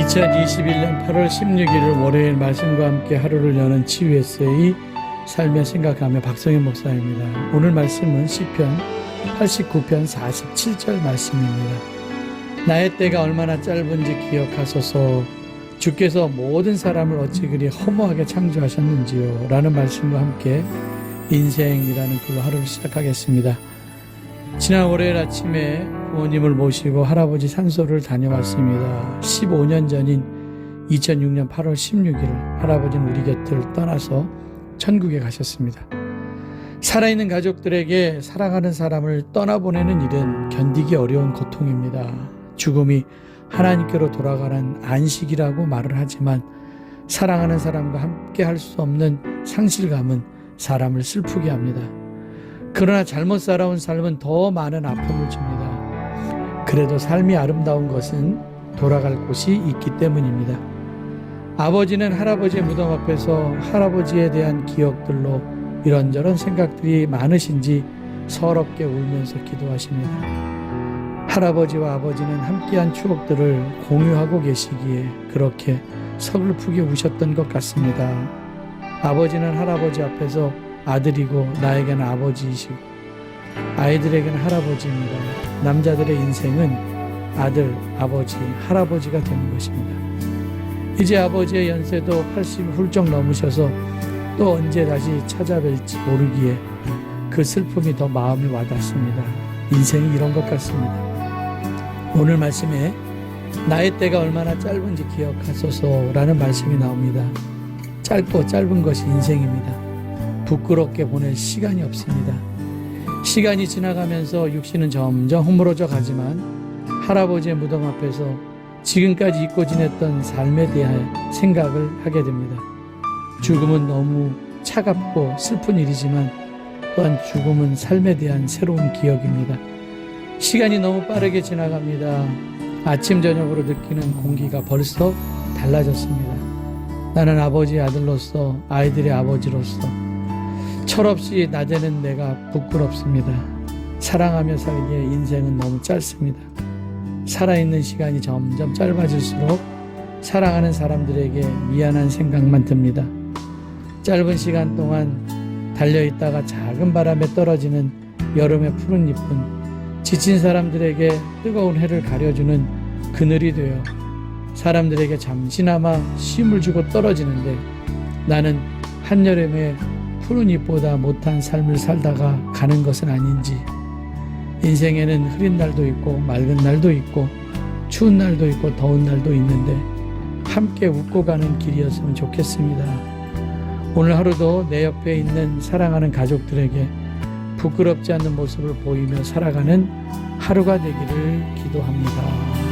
2021년 8월 16일 월요일 말씀과 함께 하루를 여는 치유에세이 삶의 생각하며 박성현 목사입니다. 오늘 말씀은 시편 89편 47절 말씀입니다. 나의 때가 얼마나 짧은지 기억하소서 주께서 모든 사람을 어찌 그리 허무하게 창조하셨는지요 라는 말씀과 함께 인생이라는 글로 하루를 시작하겠습니다. 지난 월요일 아침에 부모님을 모시고 할아버지 산소를 다녀왔습니다. 15년 전인 2006년 8월 16일 할아버지는 우리 곁을 떠나서 천국에 가셨습니다. 살아있는 가족들에게 사랑하는 사람을 떠나보내는 일은 견디기 어려운 고통입니다. 죽음이 하나님께로 돌아가는 안식이라고 말을 하지만 사랑하는 사람과 함께 할 수 없는 상실감은 사람을 슬프게 합니다. 그러나 잘못 살아온 삶은 더 많은 아픔을 줍니다. 그래도 삶이 아름다운 것은 돌아갈 곳이 있기 때문입니다. 아버지는 할아버지의 무덤 앞에서 할아버지에 대한 기억들로 이런저런 생각들이 많으신지 서럽게 울면서 기도하십니다. 할아버지와 아버지는 함께한 추억들을 공유하고 계시기에 그렇게 서글프게 우셨던 것 같습니다. 아버지는 할아버지 앞에서 아들이고 나에게는 아버지이시고 아이들에게는 할아버지입니다. 남자들의 인생은 아들, 아버지, 할아버지가 되는 것입니다. 이제 아버지의 연세도 80이 훌쩍 넘으셔서 또 언제 다시 찾아뵐지 모르기에 그 슬픔이 더 마음에 와닿습니다. 인생이 이런 것 같습니다. 오늘 말씀에 나의 때가 얼마나 짧은지 기억하소서라는 말씀이 나옵니다. 짧고 짧은 것이 인생입니다. 부끄럽게 보낼 시간이 없습니다. 시간이 지나가면서 육신은 점점 허물어져 가지만 할아버지의 무덤 앞에서 지금까지 잊고 지냈던 삶에 대한 생각을 하게 됩니다. 죽음은 너무 차갑고 슬픈 일이지만 또한 죽음은 삶에 대한 새로운 기억입니다. 시간이 너무 빠르게 지나갑니다. 아침, 저녁으로 느끼는 공기가 벌써 달라졌습니다. 나는 아버지의 아들로서 아이들의 아버지로서 철없이 나대는 내가 부끄럽습니다. 사랑하며 살기에 인생은 너무 짧습니다. 살아있는 시간이 점점 짧아질수록 사랑하는 사람들에게 미안한 생각만 듭니다. 짧은 시간 동안 달려있다가 작은 바람에 떨어지는 여름의 푸른 잎은 지친 사람들에게 뜨거운 해를 가려주는 그늘이 되어 사람들에게 잠시나마 쉼을 주고 떨어지는데 나는 한여름에 푸른 잎보다 못한 삶을 살다가 가는 것은 아닌지 인생에는 흐린 날도 있고 맑은 날도 있고 추운 날도 있고 더운 날도 있는데 함께 웃고 가는 길이었으면 좋겠습니다. 오늘 하루도 내 옆에 있는 사랑하는 가족들에게 부끄럽지 않는 모습을 보이며 살아가는 하루가 되기를 기도합니다.